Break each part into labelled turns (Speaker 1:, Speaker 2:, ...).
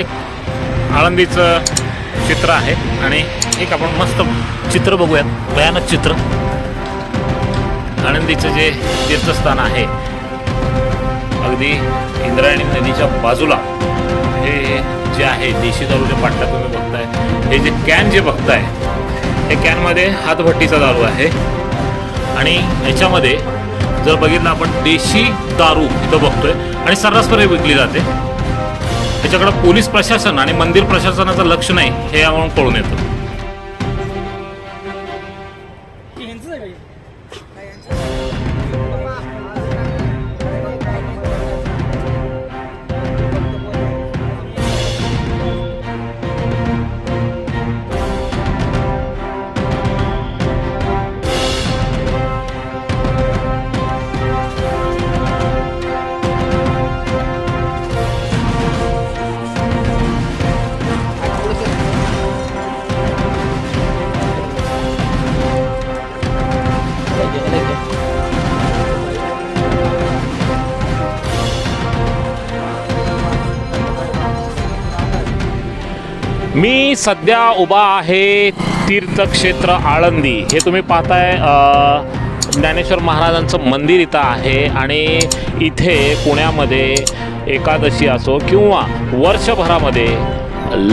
Speaker 1: एक आळंदीचं चित्र आहे आणि एक आपण मस्त चित्र बघूयात भयानक चित्र. आळंदीचं जे तीर्थस्थान आहे अगदी इंद्रायणी नदीच्या बाजूला हे जे आहे देशी दारूच्या पाटला तुम्ही बघताय हे जे कॅन जे बघताय हे कॅनमध्ये हातभट्टीचा दारू आहे. आणि याच्यामध्ये जर बघितलं आपण देशी दारू इथं बघतोय आणि सर्रासपणे विकली जाते. त्याच्याकडे पोलीस प्रशासन आणि मंदिर प्रशासनाचं लक्ष नाही हे यावरून कळून येतं. मी सध्या उभा आहे तीर्थक्षेत्र आळंदी. हे तुम्ही पाहताय ज्ञानेश्वर महाराजांचं मंदिर इथं आहे आणि इथे पुण्यामध्ये एकादशी असो किंवा वर्षभरामध्ये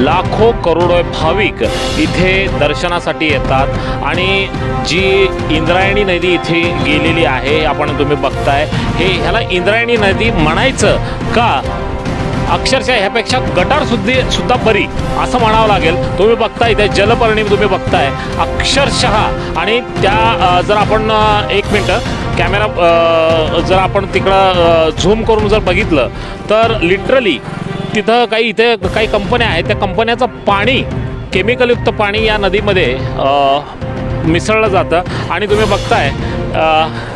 Speaker 1: लाखो करोडो भाविक इथे दर्शनासाठी येतात. आणि जी इंद्रायणी नदी इथे गेलेली आहे आपण तुम्ही बघताय हे ह्याला इंद्रायणी नदी म्हणायचं का? अक्षरशः ह्यापेक्षा गटार सुद्धी सुद्धा बरी असं म्हणावं लागेल. तुम्ही बघताय इथे जलपर्णी तुम्ही बघताय. अक्षरशः आणि त्या जर आपण एक मिनटं कॅमेरा जर आपण तिकडं झूम करून जर बघितलं तर लिटरली तिथं काही इथे काही कंपन्या आहेत. त्या कंपन्याचं पाणी केमिकलयुक्त पाणी या नदीमध्ये मिसळलं जातं. आणि तुम्ही बघताय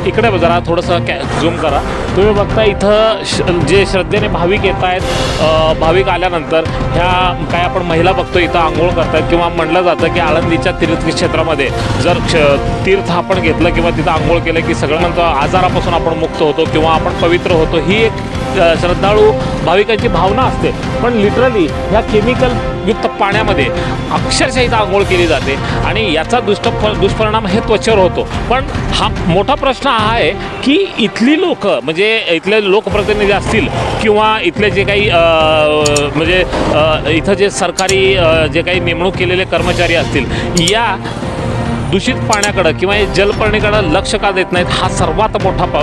Speaker 1: इकडे जरा थोडंसं कॅ झूम करा. तुम्ही बघता इथं श जे श्रद्धेने भाविक येत आहेत भाविक आल्यानंतर ह्या काय आपण महिला बघतो इथं आंघोळ करतात किंवा म्हणलं जातं की आळंदीच्या तीर्थक्षेत्रामध्ये जर क्ष तीर्थ आपण घेतलं किंवा तिथं आंघोळ केलं की सगळं आजारापासून आपण मुक्त होतो किंवा आपण पवित्र होतो ही एक श्रद्धाळू भाविकांची भावना असते. पण लिटरली ह्या केमिकल युक्त पाण्यामध्ये अक्षरशः इथं आंघोळ केली जाते आणि याचा दुष्ट दुष्परिणाम हे त्वचेवर होतो. पण हा मोठा प्रश्न हा आहे की इथली लोक म्हणजे इथले लोकप्रतिनिधी असतील किंवा इथले जे काही म्हणजे इथं जे सरकारी जे काही नेमणूक केलेले कर्मचारी असतील या दूषित पाण्याकडं किंवा हे जलपर्णीकडं लक्ष का देत नाहीत हा सर्वात मोठा प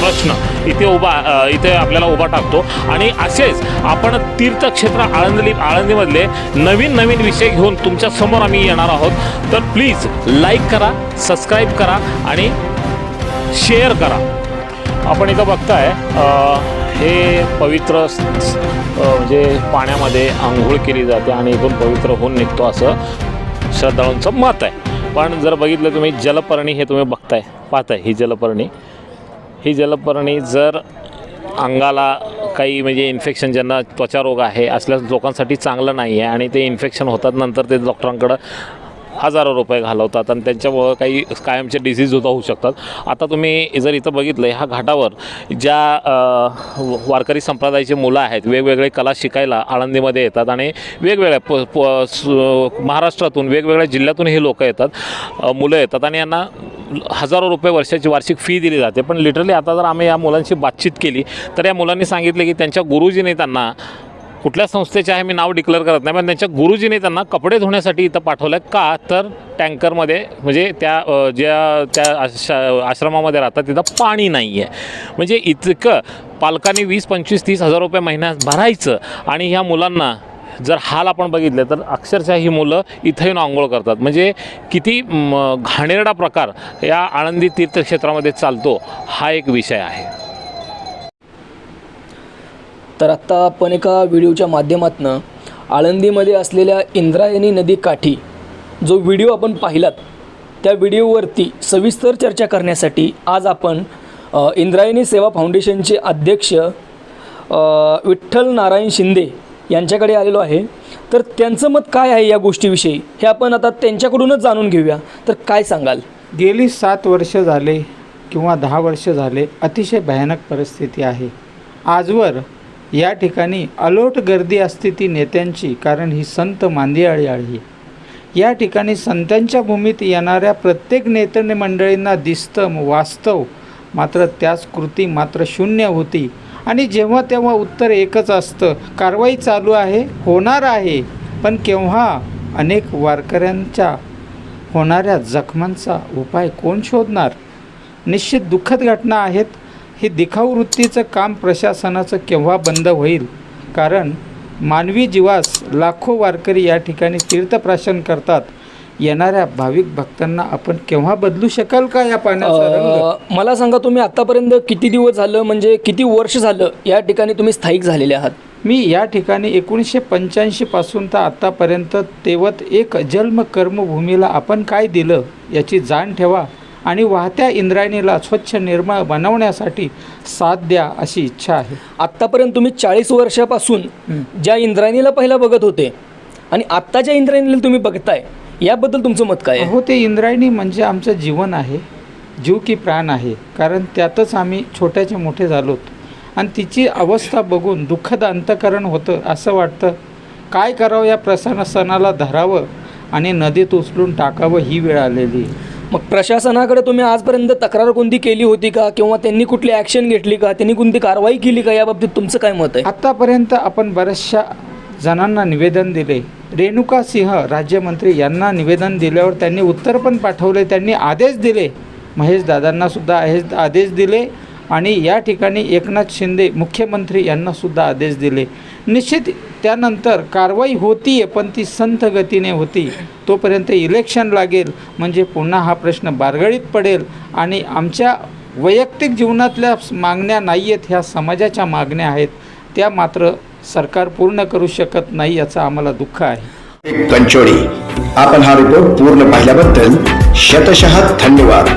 Speaker 1: प्रश्न इथे उभा इथे आपल्याला उभा टाकतो. आणि असेच आपण तीर्थक्षेत्र आळंदी आळंदीमधले नवीन नवीन विषय घेऊन तुमच्यासमोर आम्ही येणार आहोत. तर प्लीज लाईक करा सबस्क्राईब करा आणि शेअर करा. आपण इथं बघताय हे पवित्र म्हणजे पाण्यामध्ये आंघोळ केली जाते आणि इथून पवित्र होऊन निघतो असं श्रद्धाळूंचं मत आहे. पण जर बघितलं तुम्ही जलपर्णी हे तुम्ही बघताय पाहताय ही जलपर्णी. ही जलपर्णी जर अंगाला काही म्हणजे इन्फेक्शन ज्यांना त्वचारोग आहे असल्या लोकांसाठी चांगलं नाही आहे आणि ते इन्फेक्शन होतात नंतर ते डॉक्टरांकडं हजारो रुपये घालवतात आणि त्यांच्यामुळं काही कायमचे डिसीज सुद्धा होऊ शकतात. आता तुम्ही जर इथं बघितलं ह्या घाटावर ज्या वारकरी संप्रदायाची मुलं आहेत वेगवेगळे कला शिकायला आळंदीमध्ये येतात आणि वेगवेगळ्या प प स- महाराष्ट्रातून वेगवेगळ्या जिल्ह्यातून हे लोक येतात मुलं येतात आणि यांना हजारो रुपये वर्षाची वार्षिक फी दिली जाते. पण लिटरली आता जर आम्ही या मुलांशी बातचीत केली तर या मुलांनी सांगितले की त्यांच्या गुरुजीने त्यांना कुठल्या संस्थेचे आहे मी नाव डिक्लेअर करत नाही पण त्यांच्या गुरुजीने त्यांना कपडे धुण्यासाठी इथं पाठवलं का? तर टँकरमध्ये म्हणजे त्या ज्या त्या आश्रा आश्रमामध्ये राहतात तिथं पाणी नाही आहे म्हणजे इतकं पालकांनी वीस पंचवीस तीस हजार रुपये महिन्यात भरायचं आणि ह्या मुलांना जर हाल आपण बघितले तर अक्षरशः ही मुलं इथं येऊन आंघोळ करतात. म्हणजे किती म, घाणेरडा प्रकार या आळंदी तीर्थक्षेत्रामध्ये चालतो हा एक विषय आहे.
Speaker 2: तर आत्ता आपण एका व्हिडिओच्या माध्यमातून आळंदीमध्ये असलेल्या इंद्रायणी नदी काठी जो व्हिडिओ आपण पाहिलात त्या व्हिडिओवरती सविस्तर चर्चा करण्यासाठी आज आपण इंद्रायणी सेवा फाउंडेशनचे अध्यक्ष विठ्ठल नारायण शिंदे यांच्याकडे आलेलो आहे. तर त्यांचं मत काय आहे या गोष्टीविषयी? हे आपण आता त्यांच्याकडूनच जाणून घेऊया. तर काय सांगाल?
Speaker 3: गेली सात वर्ष झाले किंवा दहा वर्ष झाले अतिशय भयानक परिस्थिती आहे. आजवर या ठिकाणी अलोट गर्दी असते ती नेत्यांची कारण ही संत मांदियाळी आहे. या ठिकाणी संतांच्या भूमीत येणाऱ्या प्रत्येक नेते मंडळींना दिसतं वास्तव. मात्र त्याच कृती मात्र शून्य होती. आणि जेव्हा तेव्हा उत्तर एकच असतं कारवाई चालू आहे होणार आहे. पण केव्हा? अनेक वारकऱ्यांच्या होणाऱ्या जखमांचा उपाय कोण शोधणार? निश्चित दुःखद घटना आहेत ही दिखाऊ वृत्तीचं काम प्रशासनाचं केव्हा बंद होईल? कारण मानवी जीवास लाखो वारकरी या ठिकाणी तीर्थप्राशन करतात. येणाऱ्या भाविक भक्तांना आपण केव्हा बदलू शकाल का या पाण्याचा
Speaker 2: मला सांगा तुम्ही आत्तापर्यंत किती दिवस झालं म्हणजे किती वर्ष झालं या ठिकाणी तुम्ही स्थायिक झालेले आहात?
Speaker 3: मी या ठिकाणी एकोणीसशे पंच्याऐंशीपासून तर आत्तापर्यंत तेवत एक जन्म कर्मभूमीला आपण काय दिलं याची जाण ठेवा. आणि वाहत्या इंद्रायणीला स्वच्छ निर्मळ बनवण्यासाठी साथ द्या अशी इच्छा आहे.
Speaker 2: आत्तापर्यंत तुम्ही चाळीस वर्षापासून ज्या इंद्रायणीला पहिला बघत होते आणि आत्ताच्या इंद्रायणीला तुम्ही बघताय याबद्दल तुमचं मत काय आहे?
Speaker 3: हो ते इंद्रायणी म्हणजे आमचं जीवन आहे जीव की प्राण आहे कारण त्यातच आम्ही छोट्याचे मोठे झालोत. आणि तिची अवस्था बघून दुःखद अंतकरण होतं असं वाटतं. काय करावं या प्रशासनाला धरावं आणि नदीत उचलून टाकावं ही वेळ आलेली
Speaker 2: मग प्रशासनाकडे तुम्ही आजपर्यंत तक्रार कोणती केली होती का? किंवा त्यांनी कुठली ॲक्शन घेतली का? त्यांनी कोणती कारवाई केली का? याबाबतीत तुमचं काय मत आहे?
Speaker 3: आत्तापर्यंत आपण बऱ्याचशा जणांना निवेदन दिले. रेणुका सिंह राज्यमंत्री यांना निवेदन दिल्यावर त्यांनी उत्तर पण पाठवले. त्यांनी आदेश दिले. महेश दादांना सुद्धा आदेश दिले. आणि या ठिकाणी एकनाथ शिंदे मुख्यमंत्री यांनासुद्धा आदेश दिले. निश्चित त्यानंतर कारवाई होती आहे पण ती संथ गतीने होती. तोपर्यंत इलेक्शन लागेल म्हणजे पुन्हा हा प्रश्न बारगळीत पडेल आणि आमच्या वैयक्तिक जीवनातल्या मागण्या नाही आहेत ह्या समाजाच्या मागण्या आहेत. त्या मात्र सरकार पूर्ण करू शकत नाही याचं आम्हाला दुःख आहे.
Speaker 4: कंचोळी. आपण हा रिपोर्ट पूर्ण पाहिल्याबद्दल शतशः धन्यवाद.